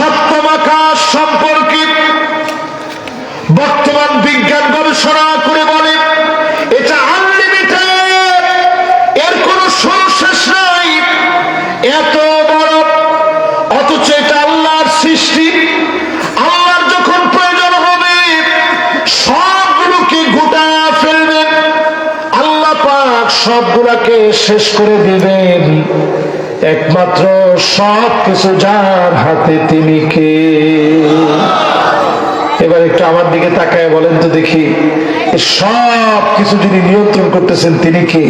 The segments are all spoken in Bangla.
সপ্তম আকাশ সম্পর্কিত বর্তমান বিজ্ঞান গবেষণা করে বলে, এটা আনলিমিটেড এর কোনো শুরু শেষ নাই। এত বড়, অথচ এটা আল্লাহর সৃষ্টি। আল্লাহর যখন প্রয়োজন হবে সবগুলোকে গোটা ফেলবেন আল্লাহ পাক সবগুলাকে শেষ করে দিবেন। একমাত্র সব কিছু যার হাতে তিনি কে? এবার একটু আমার দিকে তাকায় বলেন তো দেখি সব কিছু যিনি নিয়ন্ত্রণ করতেছেন তিনি কে?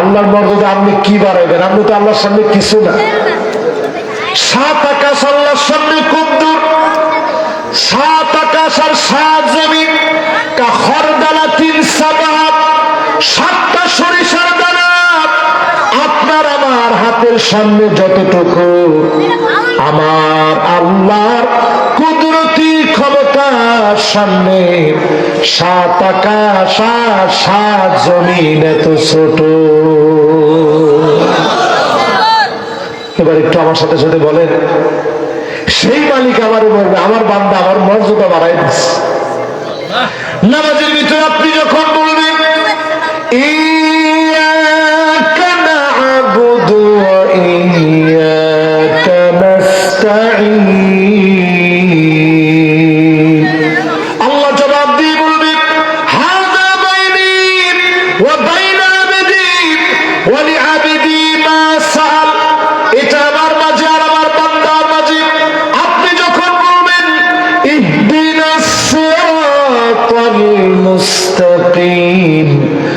আল্লাহর মর্যাদা আপনি কি বাড়াইবেন? আপনি তো আল্লাহর সামনে কিছু না। সাত আকাশ আল্লাহর সামনে খুব দূর সাত আকাশ আর সাত জমিন কা খরদালা তিন সাবাব সাতটা সরিষার দানা আপনার আমার হাতের সামনে যতটুকু, আমার আল্লাহর কুদরতি ক্ষমতার সামনে সাত আকাশ সাত জমিন এত ছোট। এবার একটু আমার সাথে সাথে বলেন, সেই মালিক আমারে বলবে আমার বান্দা, আমার মর্যাদা বাড়াই দিচ্ছে। নামাজের ভিতরে আপনি যখন বলবেন ইয়্যাকা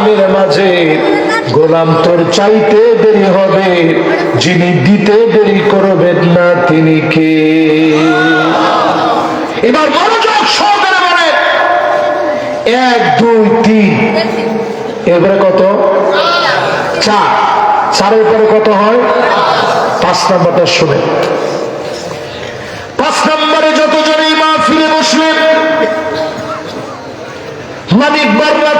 গোলামের মাঝে গোলাম তোর চাইতে দেরি হবে, যিনি দিতে দেরি করবেন না তিনি কে? এবার মনোযোগ সহকারে বলেন এক, দুই, তিন। এবারে কত? চার। চারের পরে কত হয়? পাঁচ নাম্বারটা শুনে। পাঁচ নম্বরে যতজনই মা ফিরে বসলেন মানিক ফি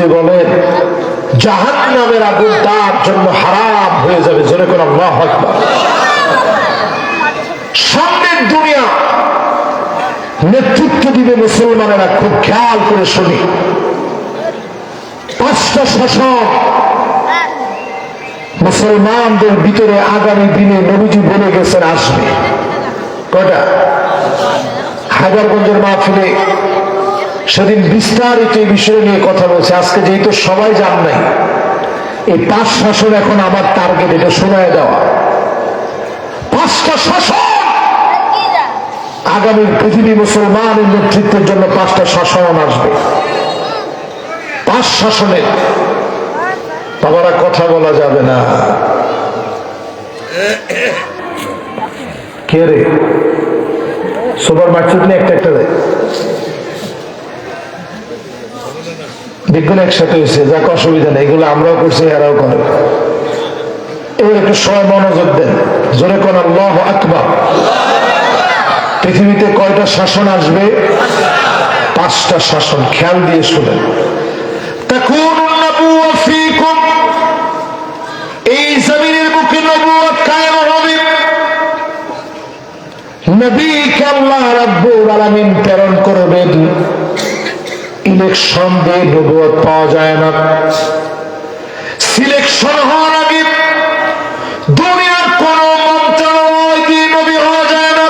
নবজি বলেন জাহান নামের আগুন তার জন্য হয়ে যাবে। সামনের দুনিয়া নেতৃত্ব দিবে মুসলমানেরা, খুব খেয়াল করে শুনি। পাঁচটা শাসক মুসলমানদের ভিতরে আগামী দিনে নবীজি বলে গেছেন, আসবে। কটা হায়দারগঞ্জের মাহফিলে সেদিন বিস্তারিত এই বিষয় নিয়ে কথা বলছে। আজকে যেহেতু সবাই জান নাই, এই পাঁচ শাসন এখন আমার টার্গেট এটা শোনায় দেওয়া। পাঁচটা শাসন! আগামী পৃথিবী মুসলমানের নেতৃত্বের জন্য পাঁচটা শাসন আসবে। পাঁচ শাসনের। বাবারা কথা বলা যাবে না। কে রে? সুপার মার্কেট নিয়ে একটা একটা দেয় দেখবেন একসাথে হয়েছে, যাক অসুবিধা নেই, এগুলো আমরাও করছি, এরাও করে। এবার একটু সময় মনোযোগ দেন। জোরে কোন আল্লাহ আকবার। পৃথিবীতে কয়টা শাসন আসবে? পাঁচটা শাসন, খেয়াল দিয়ে শুনে এই জমিনের বুকে নবুয়াত কায়েম হবে। নবী কে প্রেরণ করবে ইলেকশন দিয়ে নবুয়ত পাওয়া যায় না। সিলেকশন হওয়ার আগে দুনিয়ার কোন মন্ত্রণালয় দিয়ে নবী হওয়া যায় না।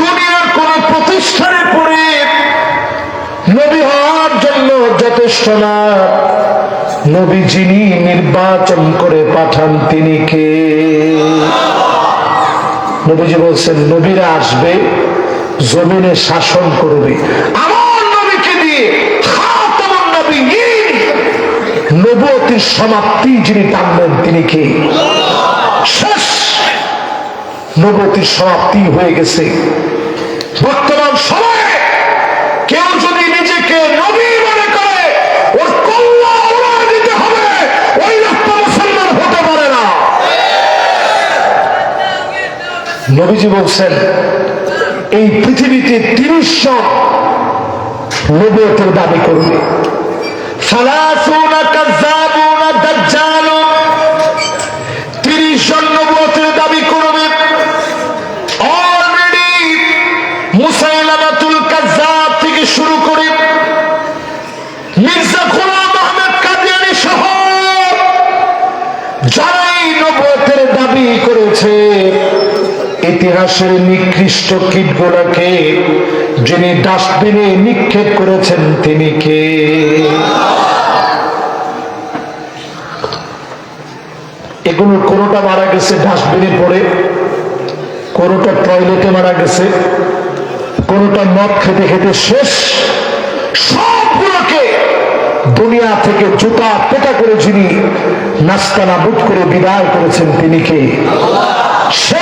দুনিয়ার কোন প্রতিষ্ঠানে পড়ে নবী হওয়ার জন্য যথেষ্ট না। নবী যিনি নির্বাচন করে পাঠান তিনি কে? নবীজি বলছেন, নবীরা আসবে, জমিনে শাসন করবে। আমার নবুয়তের সমাপ্তি যিনি টানবেন তিনি কে? শেষ! নবতির সমাপ্তি হয়ে গেছে। বর্তমান সময়ে কেউ যদি নিজেকে নবী মনে করে, ওর উড়ায় দিতে হবে, ওই রক্ত মুসলমান হতে পারে না। নবীজি বলছেন, এই পৃথিবীতে তিরিশ জন নবতের দাবি করবে। সালাসুনা জন নবতের দাবি করবে। অলরেডি মুসাইলামাতুল থেকে শুরু করে মির্জা গোলাম সহ যারাই নবতের দাবি করেছে ইতিহাসের নিকৃষ্ট কীটগুলোকে যিনি ডাস্টবিনে নিক্ষেপ করেছেন, তিনি কে? এগুলোর কোনোটা মারা গেছে ডাস্টবিনে পড়ে, কোনোটা টয়লেটে মারা গেছে, কোনোটা মদ খেতে খেতে শেষ, সবগুলোকে দুনিয়া থেকে জুতা পেটা করে যিনি নাস্তা নাবুদ করে বিদায় করেছেন, তিনি কে? শেষ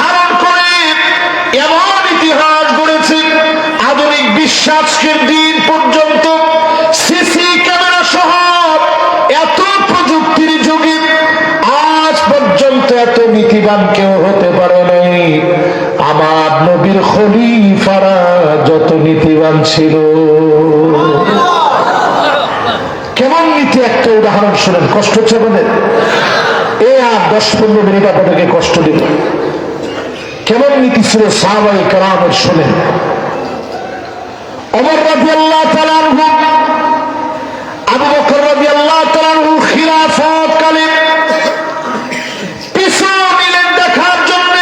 ধারণ করে এমন ইতিহাস গড়েছে আধুনিক বিশ্বাসকের দিন পর্যন্ত সিসি ক্যামেরা সহ এত প্রযুক্তির যুগে আজ পর্যন্ত এত নীতিবান কেউ হতে পারে নাই। আমার নবীর খলিফারা যত নীতিবান ছিল। কেমন নীতি একটা উদাহরণ শুনেন কষ্ট হচ্ছে আর দশ পনেরো মিনিট আপনাদেরকে কষ্ট দিত। কেমন নীতি ছিল সাহাবাই কালামের শোনেন খিলাফত কালে পিছু নিলেন দেখার জন্য।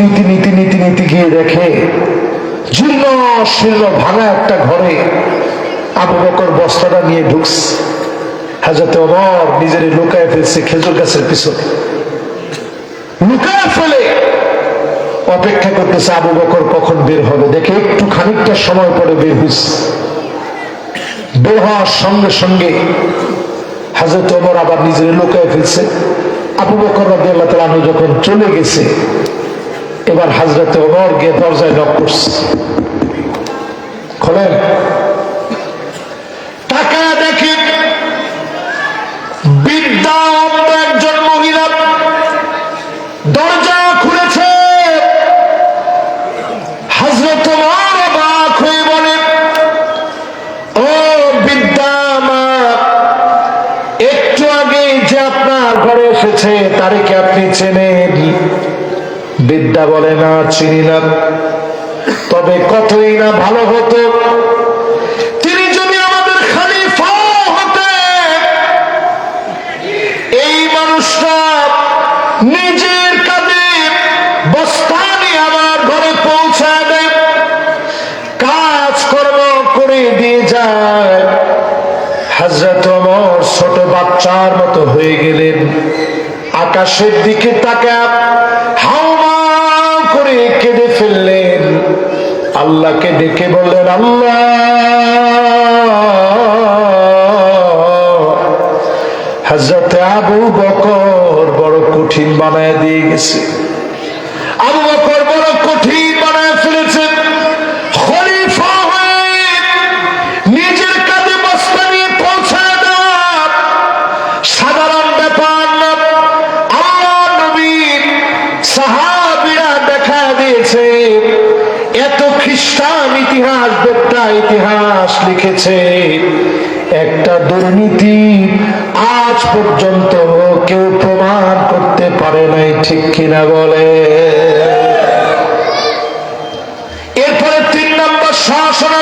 নীতি নীতি নীতি গিয়ে দেখে জীর্ণ শীর্ণ ভাঙা একটা ঘরে আবু বকর বস্তাটা নিয়ে ঢুকছে। হাজরতে অমর নিজের লুকায় ফেলছে খেজুর গাছের পিছনে। লুকায় ফেলে। অপেক্ষা করতেছে আবু বকর কখন বের হবে। দেখে একটু খানিকটা সময় পরে বের হয়েছে বের হওয়ার সঙ্গে সঙ্গে হাজরত ওমর আবার নিজের লুকায় ফেলছে। আবু বকর রাজি আল্লাহ যখন চলে গেছে এবার হাজরতে ওমর গিয়ে দরজায় নক করছে। খোলেন। টাকা দেখে বিদ্যা দরজা খুলেছে। ও বিদ্যা আমার, একটু আগে যে আপনার ঘরে তারে কি আপনি চেনেন? বিদ্যা বলে না, চিনি না। তবে কতই না ভালো হতো। তিনি যদি আমাদের খালিফা এই মানুষরা নিজের আমার ঘরে করে যায়। ছোট বাচ্চার মতো হয়ে গেলেন। আকাশের দিকে তাকা আল্লাহকে দেখে বললেন আল্লাহ! হাজরতে আবু বকর বড় কঠিন বানায় দিয়ে গেছে। আবু বকর ইতিহাস লিখেছে, একটা দুর্নীতি আজ পর্যন্ত কেউ প্রমাণ করতে পারে নাই, ঠিক কিনা বলে? এরপরে তিন নম্বর শাসন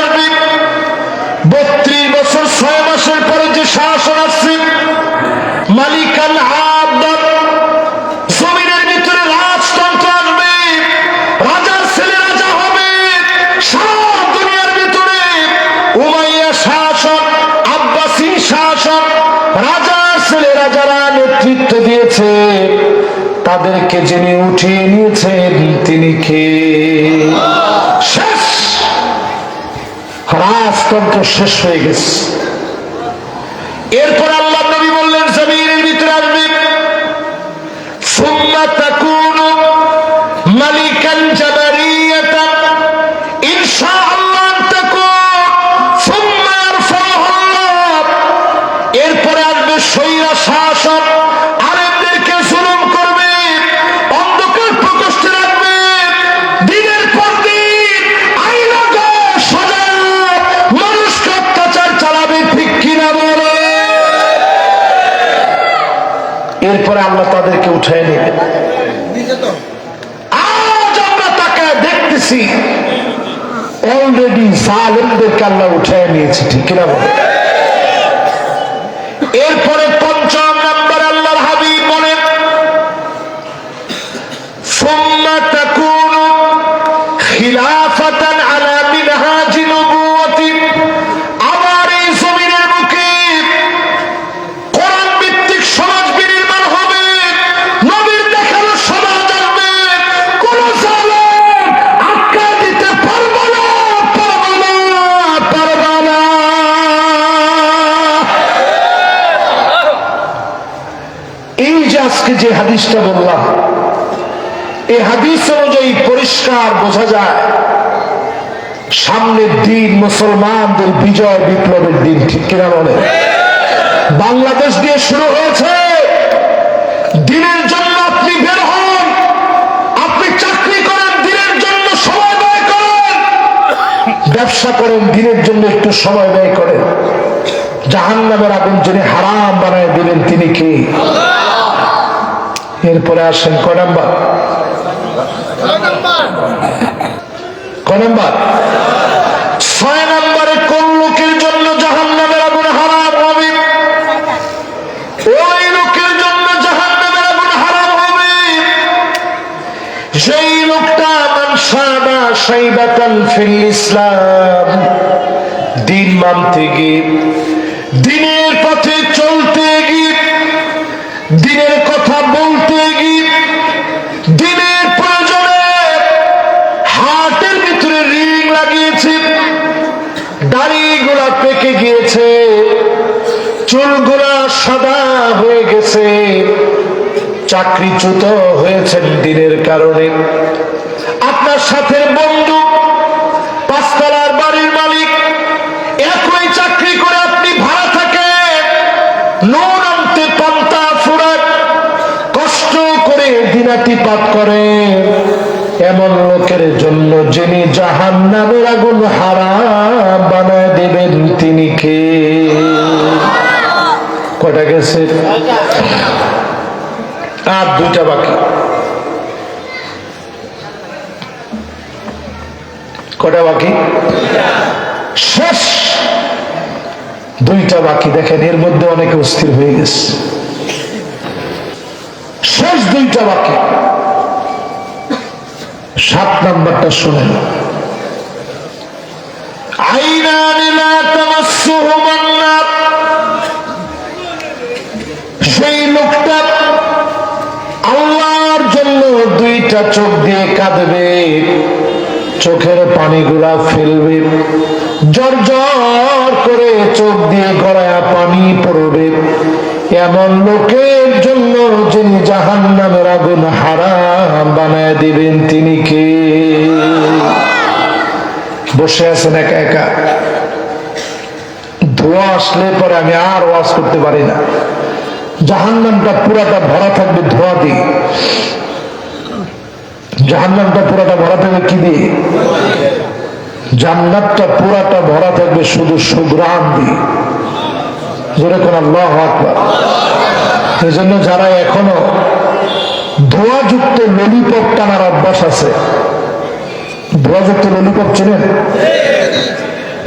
নেতৃত্ব দিয়েছে তাদেরকে যিনি উঠিয়ে নিয়েছেন তিনি কে? শেষ! রাজতন্ত্র শেষ হয়ে গেছে। এরপর এরপরে আল্লাহ তাদেরকে উঠায় নেবে আজ আমরা তাকে দেখতেছি। অলরেডি সালেমদেরকে আল্লাহ উঠায় নিয়েছে, ঠিক কিনা বলে? যে হাদিসটা বললাম, এই হাদিস অনুযায়ী পরিষ্কার বোঝা যায়, সামনের দিন মুসলমানদের বিজয় বিপ্লবের দিন, ঠিক কিনা বলে বাংলাদেশ দিয়ে শুরু হয়েছে। দিনের জন্য আপনি বের হন, আপনি চাকরি করেন, দিনের জন্য সময় ব্যয় করেন। ব্যবসা করেন, দিনের জন্য একটু সময় ব্যয় করেন। জাহান নামের আগুন যিনি হারাম বানায় দিলেন, তিনি কি? এরপরে আসেন ক নাম্বার? ক নাম্বার? ছয় নম্বরে কোন লোকের জন্য জাহান নামের আগুন হারাম হবে? ওই লোকের জন্য জাহান নামের আগুন হারাম হবে। সেই লোকটা মানসানা সাইবাতান ফিল ইসলাম, দিন মানতে গিয়ে গিয়েছে। চুলগুলা সাদা হয়ে গেছে। চাকরিচ্যুত হয়েছেন দিনের কারণে। আপনার সাথে বন্ধু, পাঁচতলার বাড়ির মালিক, একই চাকরি করে আপনি ভাড়া থাকেন নুন আনতে পান্তা ফুরাত কষ্ট করে দিনাতি পাত করেন। এমন লোকের জন্য যিনি জাহান নামের আগুন হারাম বানায় দেবেন, তিনি কে? কটা গেছে? আর দুইটা বাকি। কটা বাকি? শেষ। দুইটা বাকি। দেখেন, এর মধ্যে অনেকে অস্থির হয়ে গেছে। শেষ দুইটা বাকি। সাত নাম্বারটা শুনে সেই লোকটা আল্লাহর জন্য দুইটা চোখ দিয়ে কাঁদবে, চোখের পানিগুলা ফেলবে জর করে চোখ দিয়ে গড়ায়া পানি পড়বে। এমন লোকের জন্য যিনি জাহান নামের আগুন হারাম বানায় দিবেন, তিনি কে? বসে আছেন একা একা। ধোয়া আসলে পরে আমি আর ওয়াজ করতে পারি না। জাহান্নামটা পুরাটা ভরা থাকবে ধোয়া দিয়ে। জাহান্নামটা পুরাটা ভরা থাকবে কি দিয়ে? জান্নাতটা পুরাটা ভরা থাকবে শুধু সুগ্রাম দিয়ে। যেরকম আল্লাহ আকবার। জন্য যারা এখনও ধোয়াযুক্ত ললিপপ টানার অভ্যাস আছে ধোয়াযুক্ত ললিপপ চেনেন?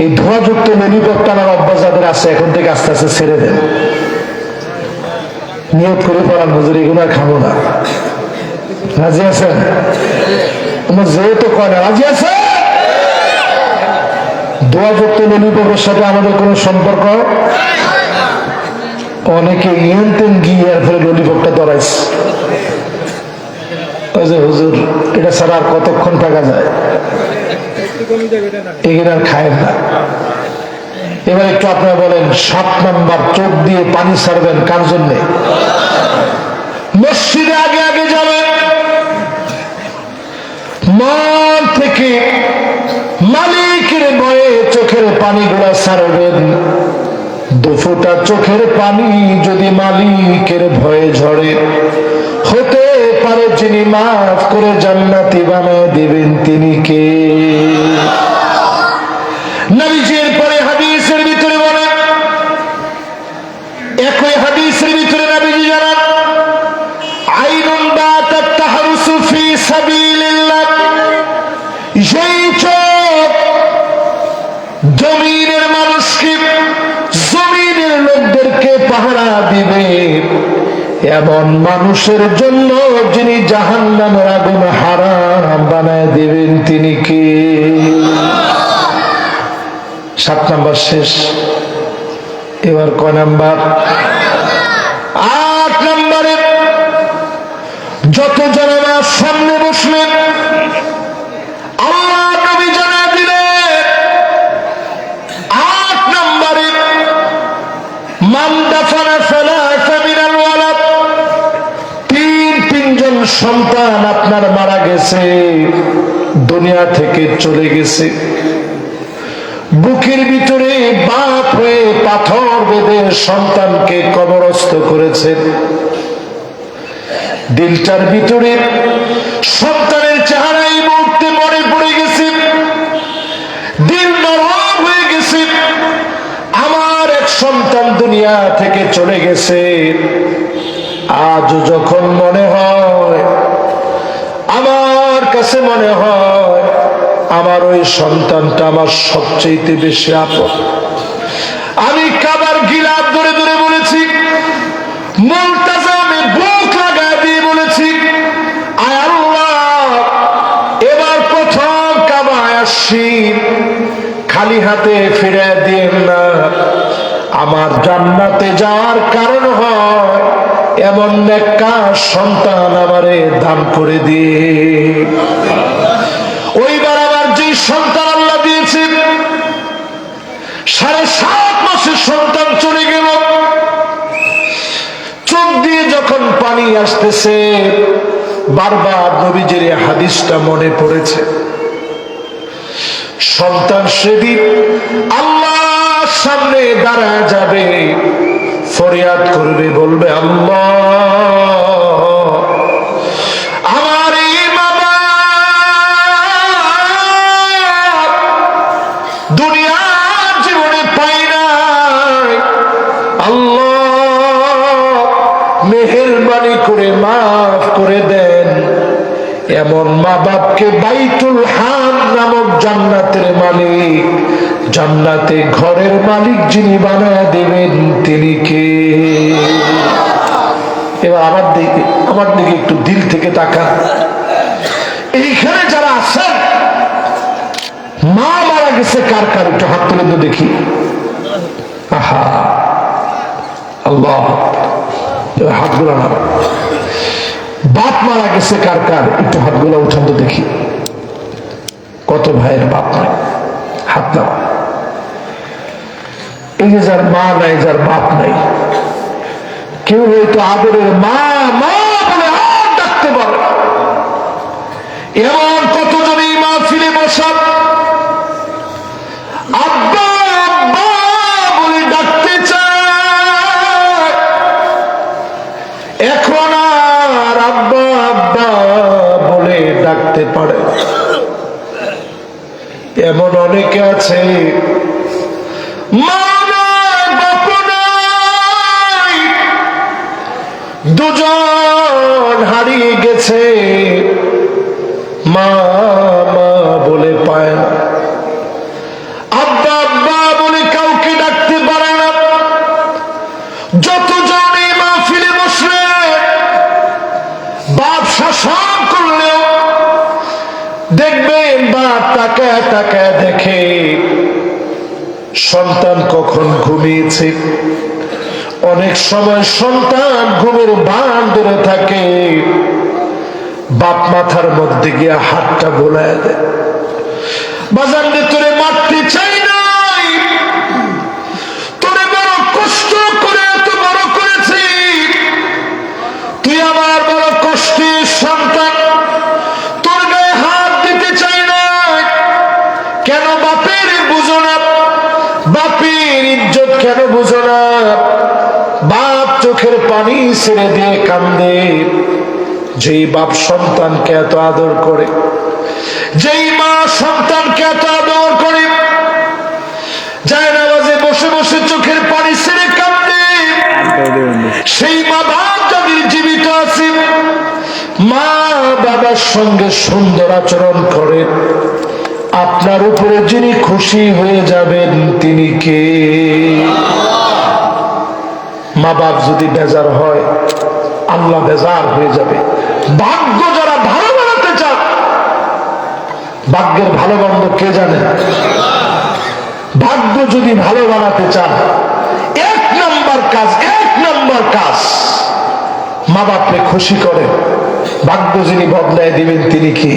এই ধোয়াযুক্ত ললিপপ টানার অভ্যাস যাদের আছে, এখন থেকে আস্তে আস্তে ছেড়ে দেন। নিয়ত করে পড়ান, হুজুর, এগুলো আর খাব না। রাজি আছেন? আমার যেহেতু কয় না, রাজি আছে দোয়াযুক্ত ললিপপের সাথে আমাদের কোনো সম্পর্ক? অনেকে ইয়েনতেন গিয়ে ফেলে ললিপপটা ধরাইছে হুজুর, এটা ছাড়া আর কতক্ষণ টাকা যায়? এগুলো আর খায়েন না। এবার একটু আপনারা বলেন, সাত নম্বর চোখ দিয়ে পানি ছাড়বেন কার জন্যে? মসজিদে আগে আগে যাবেন। মন থেকে মালিকের ভয়ে চোখের পানিগুলা ছাড়বেন। দুফোটা চোখের পানি যদি মালিকের ভয়ে ঝরে। হতে পারে যিনি মাফ করে জান্নাতি বানায় দেবেন তিনি কে? নবীজির এমন মানুষের জন্য যিনি জাহান নামের আগুন হারাম বানায় দিবেন তিনি কে? সাত নাম্বার শেষ। এবার কয় নাম্বার? আট নাম্বারে যত জনেরা সামনে বসলেন আপনার মারা গেছে, দুনিয়া থেকে চলে গেছে। বুকের ভিতরে বাপ হয়ে পাথর বেঁধে সন্তানকে কবরস্থ করেছেন দিলটার ভিতরে সন্তানের চেহারাই মুহূর্তে মনে পড়ে গেছে। দিল নরম হয়ে গেছে। আমার এক সন্তান দুনিয়া থেকে চলে গেছে। আজ যখন মনে হয় কাছে মনে হয় আমার ওই সন্তানটা আমার সবচেয়ে বেশি আপন। আমি কাবার গিলাপ ধরে ধরে বলেছি মুলতাজামে বুক লাগায় দিয়ে বলেছি এবার প্রথম কাবায় আসছি, খালি হাতে ফিরে দিয়ে না। আমার জান্নাতে যাওয়ার কারণ হয় এমন একটা সন্তান আমারে দান করে দিয়ে ওইবার আমার যে সন্তান আল্লাহ দিয়েছে, সাড়ে সাত মাসের সন্তান চলে গেল। চোখ দিয়ে যখন পানি আসতেছে, বারবার নবীজের হাদিসটা মনে পড়েছে। সন্তান সেদিন আল্লাহ সামনে দাঁড়া যাবে। ফরিয়াদ করবে, বলবে, আল্লাহ, আমার এই বাবা দুনিয়ার জীবনে পাই নাই। আল্লাহ, মেহেরবানি করে মাফ করে দেন। এমন মা বাপকে বাইতুল হাম নামক জান্নাতের মালিক। জান্নাতে ঘরের মালিক যিনি বানায় দেবেন, তিনি কে? এবার আমার দিকে আমার দিকে একটু দিল থেকে তাকান। এইখানে যারা আছেন মা মারা গেছে, কার কার? একটু হাত তুলে দেখি। আহা, আল্লাহ। এবার হাতগুলো না বাপ মারা গেছে, কার কার? একটু হাতগুলো উঠান তো দেখি। কত ভাইয়ের বাপ নাই। হাত নাও। এই যে যার মা নাই, যার বাপ নাই। কেউ হয়তো আদরের মা মা বলে আর ডাকতে পারে এমন কতজন এই মা ফিরে বসা আব্বা আব্বা বলে ডাকতে চায়। এখন আর আব্বা আব্বা বলে ডাকতে পারে এমন অনেকে আছে, মা দুজন হারিয়ে গেছে। মা মা বলে পায়। আব্বা আব্বা বলে কাউকে ডাকতে পারে না। যতজন এই মাহফিলে বসলে, বাপ শাসন করলেও দেখবেন বাপ তাকায় তাকায় দেখে সন্তান কখন ঘুমিয়েছে। অনেক সময় সন্তান ঘুমের বান ধরে থাকে। বাপ মাথার মধ্যে গিয়া হাতটা বোলায় দেয়। বাজার পানি ছেড়ে দিয়ে কান্দে। যেই বাপ সন্তানকে এত আদর করে, যেই মা সন্তানকে এত আদর করে, যায় না বাজে বসে বসে চোখের পানি ছেড়ে কান্দে। সেই মা বাপ যাদের জীবিত আছে, মা বাবার সঙ্গে সুন্দর আচরণ করেন আপনার উপরে যিনি খুশি হয়ে যাবেন তিনি কে? মা বাপ যদি বেজার হয়, আল্লাহ বেজার হয়ে যাবে। ভাগ্য যারা ভালো বানাতে চান ভাগ্যের ভালো মন্দ কে জানে? ভাগ্য যদি ভালো বানাতে চান এক নম্বর কাজ, এক নম্বর কাজ মা বাপকে খুশি করে, ভাগ্য যিনি বদলায় দিবেন তিনি কি?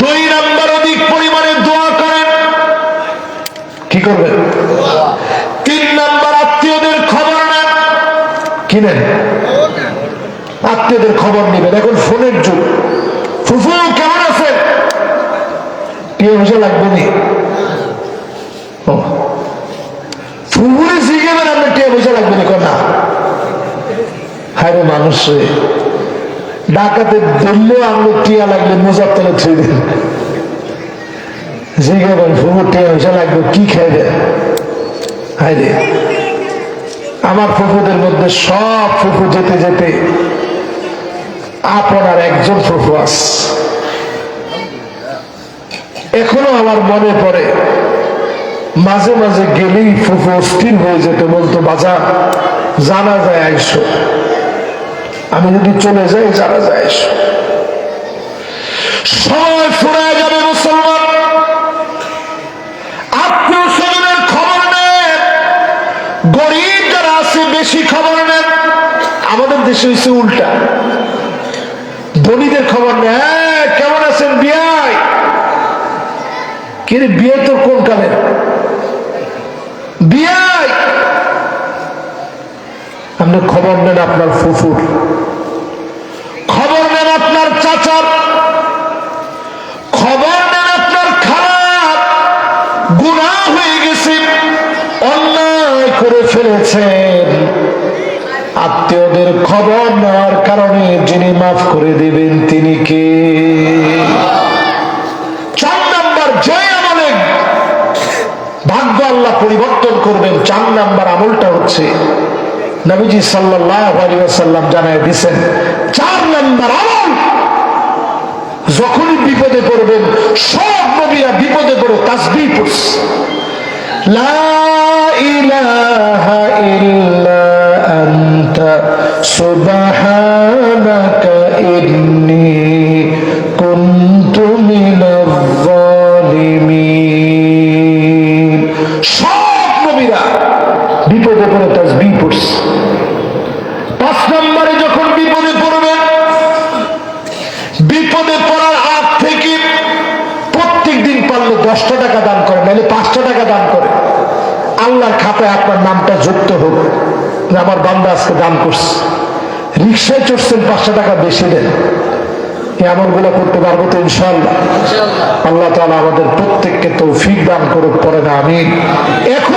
দুই নম্বর অধিক পরিমাণে দোয়া করেন। কি করবেন তিন নম্বর আত্মীয়দের খবর নেন কি নেন আত্মীয়দের খবর নেবেন। এখন ফোনের যুগ। ফুফু, কেমন আছেন? টিয়া পয়সা লাগবে নি? ফুফুরে আপনার টিয়া লাগবে না? কনা হায় টিয়া লাগবে, কি খাইবে? হায় রে। আমার ফুফুদের মধ্যে সব ফুফু যেতে যেতে আপনার একজন ফুফু আস। এখনও আমার মনে পড়ে, মাঝে মাঝে গেলেই ফুফু অস্থির হয়ে যেত বলতো বাজার জানা যায় আইসো। আমি যদি চলে যাই, জানা যায় সময় ফুরায় দেশে হয়েছে উল্টা। ধনীদের খবর নেই। "হ্যাঁ, কেমন আছেন বিয়াই কিন্তু বিয়ে তো কোন কালের বিয়াই আপনি খবর নেন আপনার ফুফুর। খবর নেন আপনার চাচার। খবর নেন আপনার খারাপ। গুণা হয়ে গেছে। অন্যায় করে ফেলেছেন আত্মীয়দের খবর নেওয়ার কারণে যিনি মাফ করে দিবেন তিনি কে? চার নাম্বার যে আমলে ভাগ্য আল্লাহ পরিবর্তন করবেন। চার নাম্বার আমলটা হচ্ছে, নবীজি সাল্লাম জানায় দিছেন, চার নাম্বার আমল যখনই বিপদে পড়বেন, সব নবীরা বিপদে পড়ে তাসবি পড়ছে। ইলাহা ইল্লা আনতা সুবহানাকা ইন্নী কুনতু খাতায় আপনার নামটা যুক্ত হোক। যে আমার বান্দা আজকে দান করছে। রিক্সায় চড়ছেন পাঁচশো টাকা বেশি দেন। এমনগুলো করতে পারব তো ইনশাল্লাহ আল্লাহ তালা আমাদের প্রত্যেককে তৌফিক দান করুক পরে না আমি এখন